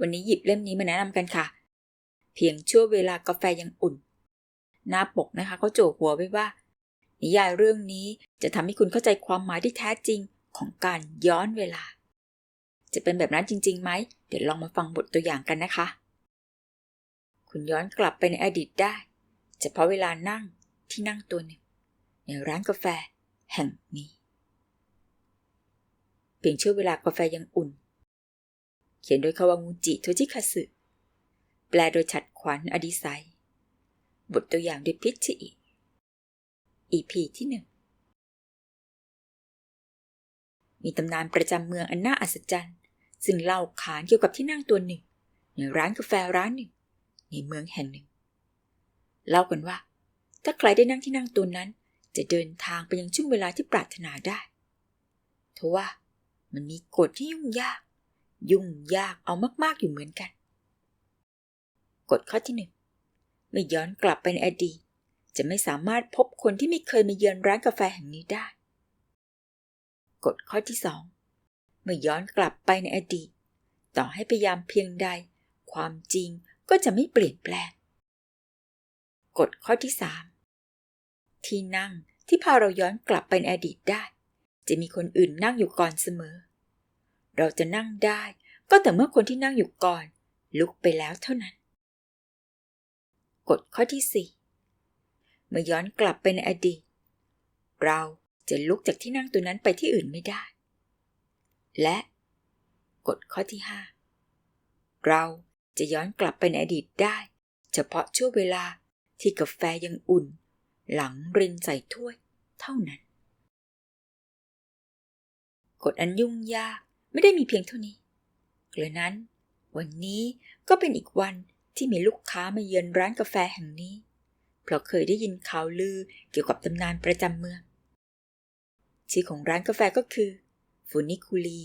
วันนี้หยิบเล่มนี้มาแนะนำกันค่ะ เพียงชั่วเวลากาแฟยังอุ่น หน้าปกนะคะเขาโจกหัวไว้ว่า นิยายเรื่องนี้จะทำให้คุณเข้าใจความหมายที่แท้จริงของการย้อนเวลา จะเป็นแบบนั้นจริงๆไหม เดี๋ยวลองมาฟังบทตัวอย่างกันนะคะ คุณย้อนกลับไปในอดีตได้ เฉพาะเวลานั่งที่นั่งตัวหนึ่ง ในร้านกาแฟแห่งนี้ เพียงช่วเวลากาแฟยังอุ่น เขียนโดยคาวางูจิโทจิคาสึแปลโดยฉัดขวัญอดิไซบทตัวอย่างโดยพิชชิอิ EP ที่หนึ่งมีตำนานประจำเมืองอันน่าอัศจรรย์ ซึ่งเล่าขานเกี่ยวกับที่นั่งตัวหนึ่ง ในร้านกาแฟร้านหนึ่ง ในเมืองแห่งหนึ่ง เล่ากันว่า ถ้าใครได้นั่งที่นั่งตัวนั้น จะเดินทางไปยังช่วงเวลาที่ปรารถนาได้ทว่ามันมีกฎที่ยุ่งยาก ยุ่งยากเอามาก ๆ อยู่เหมือนกัน กฎข้อที่หนึ่งเมื่อย้อนกลับไปในอดีต จะไม่สามารถพบคนที่ไม่เคยมาเยือนร้านกาแฟแห่งนี้ได้ กฎข้อที่สองเมื่อย้อนกลับไปในอดีต ต่อให้พยายามเพียงใด ความจริงก็จะไม่เปลี่ยนแปลง กฎข้อที่สามที่นั่งที่พาเราย้อนกลับไปในอดีตได้ จะมีคนอื่นนั่งอยู่ก่อนเสมอ เราจะนั่งได้ ก็แต่เมื่อคนที่นั่งอยู่ก่อน ลุกไปแล้วเท่านั้น กฎข้อที่สี่เมื่อย้อนกลับไปในอดีต เราจะลุกจากที่นั่งตัวนั้นไปที่อื่นไม่ได้ และกฎข้อที่ห้าเราจะย้อนกลับไปในอดีตได้ เฉพาะช่วงเวลาที่กาแฟยังอุ่น หลังรินใส่ถ้วยเท่านั้น กฎอันยุ่งยาก ไม่ได้มีเพียงเท่านี้กระนั้น วันนี้ก็เป็นอีกวันที่มีลูกค้ามาเยือนร้านกาแฟแห่งนี้ เพราะเคยได้ยินข่าวลือเกี่ยวกับตำนานประจำเมือง ชื่อของร้านกาแฟก็คือฟูนิคูลี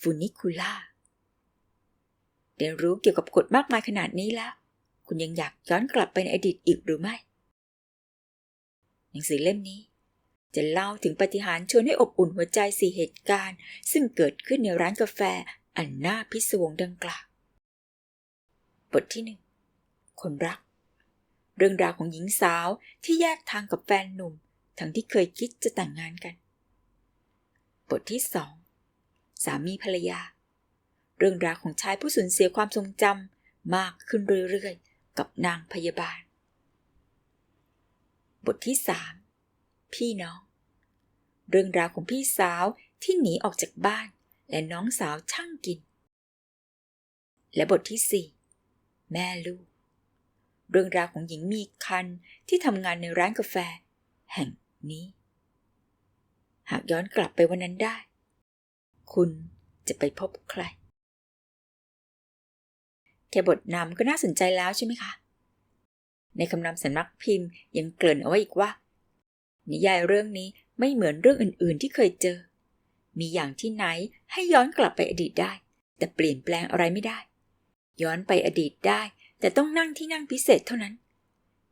ฟูนิคูล่าเรียนรู้เกี่ยวกับกฎมากมายขนาดนี้แล้ว คุณยังอยากย้อนกลับไปในอดีตอีกหรือไม่ หนังสือเล่มนี้ จะเล่าถึงปฏิหารชวนให้อบอุ่นหัวใจสี่เหตุการณ์ ซึ่งเกิดขึ้นในร้านกาแฟอันน่าพิศวงดังกล่าวบทที่หนึ่งคนรัก เรื่องราวของหญิงสาวที่แยกทางกับแฟนหนุ่ม ทั้งที่เคยคิดจะแต่งงานกัน บทที่สองสามีภรรยา เรื่องราวของชายผู้สูญเสียความทรงจำมากขึ้นเรื่อยๆ กับนางพยาบาล บทที่สาม พี่น้อง เรื่องราวของพี่สาวที่หนีออกจากบ้าน และน้องสาวช่างกิน และบทที่สี่แม่ลูก เรื่องราวของหญิงมีคันที่ทำงานในร้านกาแฟ แห่งนี้ หากย้อนกลับไปวันนั้นได้ คุณจะไปพบใคร แค่บทนำก็น่าสนใจแล้วใช่ไหมคะ ในคำนำสำนักพิมพ์ยังเกริ่นเอาไว้อีกว่า นิยายเรื่องนี้ไม่เหมือนเรื่องอื่นๆที่เคยเจอ มีอย่างที่ไหนให้ย้อนกลับไปอดีตได้ แต่เปลี่ยนแปลงอะไรไม่ได้ ย้อนไปอดีตได้ แต่ต้องนั่งที่นั่งพิเศษเท่านั้น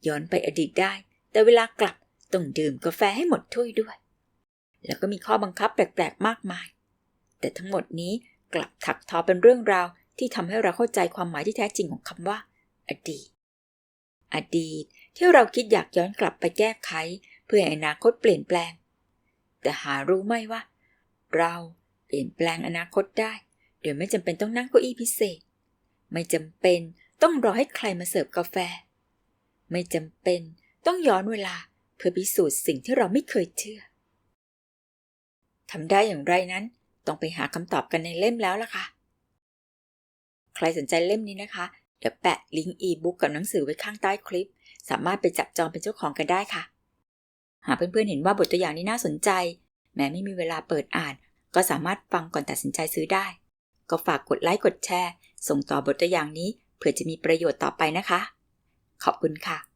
ย้อนไปอดีตได้ แต่เวลากลับต้องดื่มกาแฟให้หมดถ้วยด้วย แล้วก็มีข้อบังคับแปลกๆมากมาย แต่ทั้งหมดนี้กลับถักทอเป็นเรื่องราวที่ทำให้เราเข้าใจความหมายที่แท้จริงของคำว่า อดีต อดีตที่เราคิดอยากย้อนกลับไปแก้ไข พื่อให้อนาคตเปลี่ยนแปลง แต่หารู้ไหมว่า เราเปลี่ยนแปลงอนาคตได้ โดยไม่จำเป็นต้องนั่งเก้าอี้พิเศษ ไม่จำเป็นต้องรอให้ใครมาเสิร์ฟกาแฟ ไม่จำเป็นต้องย้อนเวลาเพื่อพิสูจน์สิ่งที่เราไม่เคยเชื่อทำได้อย่างไรนั้น ต้องไปหาคำตอบกันในเล่มแล้วล่ะค่ะ ใครสนใจเล่มนี้นะคะ เดี๋ยวแปะลิงก์อีบุ๊กกับหนังสือไว้ข้างใต้คลิป สามารถไปจับจองเป็นเจ้าของกันได้ค่ะ หากเพื่อนๆเห็นว่าบทตัวอย่างนี้น่าสนใจ แม้ไม่มีเวลาเปิดอ่าน ก็สามารถฟังก่อนตัดสินใจซื้อได้ ก็ฝากกดไลค์กดแชร์ ส่งต่อบทตัวอย่างนี้เผื่อจะมีประโยชน์ต่อไปนะคะ ขอบคุณค่ะ